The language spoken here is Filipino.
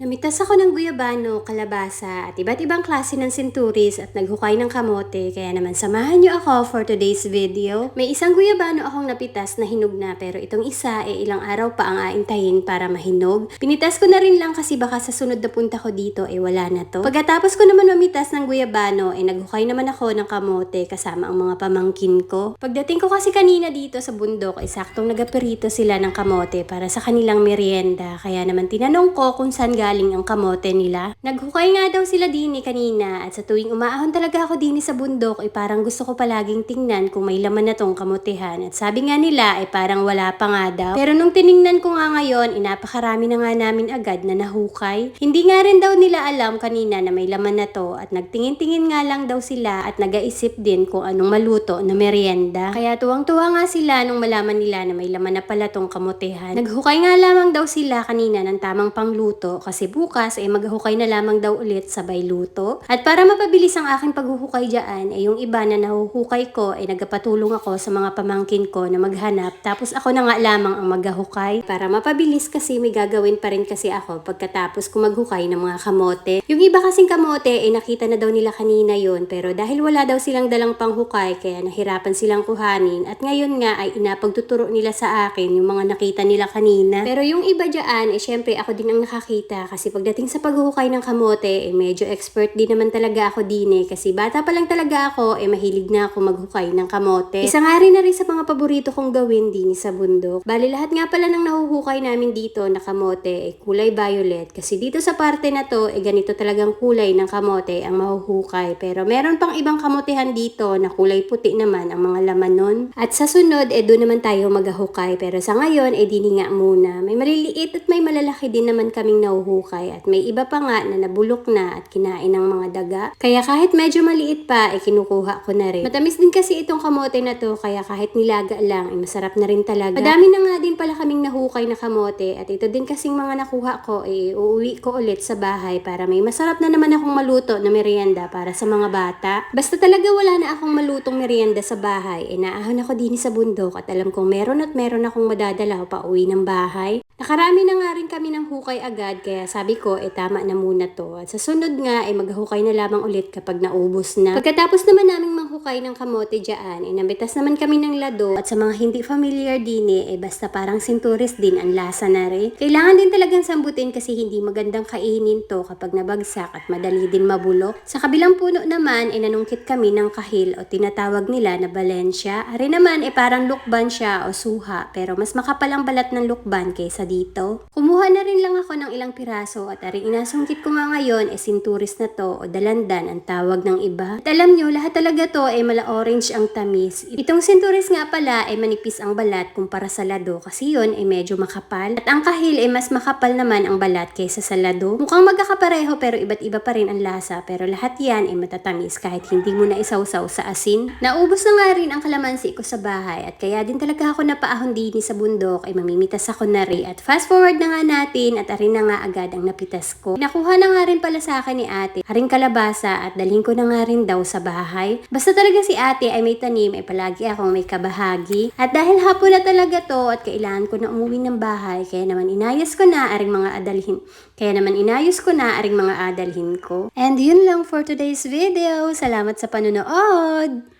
Namitas ako ng guyabano, kalabasa at iba't ibang klase ng sinturis at naghukay ng kamote kaya naman samahan niyo ako for today's video. May isang guyabano akong napitas na hinog na pero itong isa ay ilang araw pa ang aintahin para mahinog. Pinitas ko na rin lang kasi baka sa sunod na punta ko dito ay wala na to. Pagkatapos ko naman mamitas ng guyabano ay naghukay naman ako ng kamote kasama ang mga pamangkin ko. Pagdating ko kasi kanina dito sa bundok ay saktong nagaperito sila ng kamote para sa kanilang merienda kaya naman tinanong ko kung saan galing ang kamote nila. Naghukay nga daw sila dini kanina at sa tuwing umaahon talaga ako dini sa bundok ay parang gusto ko palaging tingnan kung may laman na tong kamotehan at sabi nga nila ay parang wala pa nga daw. Pero nung tiningnan ko nga ngayon, inapakarami na nga namin agad na nahukay. Hindi nga rin daw nila alam kanina na may laman na to at nagtingin-tingin nga lang daw sila at nagaisip din kung anong maluto na merienda. Kaya tuwang-tuwa nga sila nung malaman nila na may laman na pala tong kamotehan. Naghukay nga lamang daw sila kanina ng tamang pangluto kasi bukas ay maghukay na lamang daw ulit sabay luto. At para mapabilis ang aking paghuhukay dyan, ay yung iba na nahuhukay ko ay nagpatulong ako sa mga pamangkin ko na maghanap. Tapos ako na nga lamang ang maghahukay para mapabilis kasi may gagawin pa rin kasi ako pagkatapos ko maghukay ng mga kamote. Yung iba kasing kamote ay nakita na daw nila kanina yon pero dahil wala daw silang dalang panghukay kaya nahirapan silang kuhanin at ngayon nga ay inapagtuturo nila sa akin yung mga nakita nila kanina. Pero yung iba dyan, eh syempre ako din ang nakakita kasi pagdating sa paghuhukay ng kamote, eh medyo expert din naman talaga ako din eh kasi bata pa lang talaga ako, eh mahilig na ako maghukay ng kamote. Isa nga rin na rin sa mga paborito kong gawin din sa bundok. Bali lahat nga pala ng nahuhukay namin dito na kamote eh kulay violet kasi dito sa parte na to, eh ganito talagang kulay ng kamote ang mahuhukay. Pero meron pang ibang kamotehan dito na kulay puti naman ang mga laman nun. At sa sunod, eh doon naman tayo maghahukay. Pero sa ngayon, eh dini nga muna. May maliliit at may malalaki din naman kaming nahuhukay. At may iba pa nga na nabulok na at kinain ng mga daga. Kaya kahit medyo maliit pa, eh kinukuha ko na rin. Matamis din kasi itong kamote na to, kaya kahit nilaga lang, eh masarap na rin talaga. Madami na nga din pala kaming nahukay na kamote. At ito din kasing mga nakuha ko, eh uuwi ko ulit sa bahay para may masarap na naman akong maluto na merienda para sa mga bata. Basta talaga wala na akong malutong merienda sa bahay, eh naahon ako din sa bundok at alam kong meron at meron akong madadala pa uwi ng bahay. Nakarami na nga rin kami ng hukay agad kaya sabi ko eh tama na muna to. At sa sunod nga ay maghukay na lamang ulit kapag naubos na. Pagkatapos naman naming manghukay ng kamote dyan, eh nabitas naman kami ng lado at sa mga hindi familiar din eh, eh basta parang sinturis din ang lasa na rin. Kailangan din talagang sambutin kasi hindi magandang kainin to kapag nabagsak at madali din mabulok. Sa kabilang puno naman ay nanungkit kami ng kahil o tinatawag nila na Valencia. Ari naman ay parang lukban siya o suha pero mas makapal ang balat ng lukban kaysa dito. Kumuha na rin lang ako ng ilang piraso at aring inasungkit ko nga ngayon ay sinturis na to o dalandan ang tawag ng iba. At alam nyo, lahat talaga to ay mala orange ang tamis. Itong sinturis nga pala ay manipis ang balat kumpara sa lado kasi yun ay medyo makapal. At ang kahil ay mas makapal naman ang balat kaysa sa lado. Mukhang magkakapareho pero iba't iba pa rin ang lasa pero lahat yan ay matatamis kahit hindi mo na isawsaw sa asin. Naubos na nga rin ang kalamansi ko sa bahay at kaya din talaga ako napaahon din sa bundok ay mamimitas ako na rin. At fast forward na nga natin at arin na nga agad ang napitas ko. Nakuha na nga rin pala sa akin ni ate aring kalabasa at dalhin ko na nga rin daw sa bahay. Basta talaga si ate ay may tanim ay palagi akong may kabahagi. At dahil hapon na talaga to at kailangan ko na umuwi ng bahay kaya naman inayos ko na aring mga adalhin. Kaya naman inayos ko na aring mga adalhin ko. And yun lang for today's video. Salamat sa panonood!